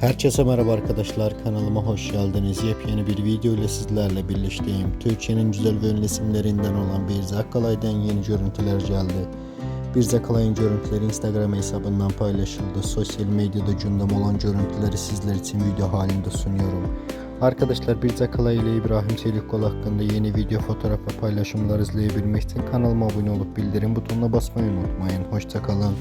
Herkese merhaba arkadaşlar kanalıma hoş geldiniz. Yepyeni bir video ile sizlerle birlikteyim. Türkiye'nin güzel ve ünlü isimlerinden olan Bir Zakalay'dan yeni görüntüler geldi. Bir Zakalay'ın görüntüleri Instagram hesabından paylaşıldı. Sosyal medyada gündem olan görüntüleri sizler için video halinde sunuyorum. Arkadaşlar Bir Zakalay ile İbrahim Selikkol hakkında yeni video, fotoğraf ve paylaşımlar izleyebilmek için kanalıma abone olup bildirim butonuna basmayı unutmayın. Hoşçakalın.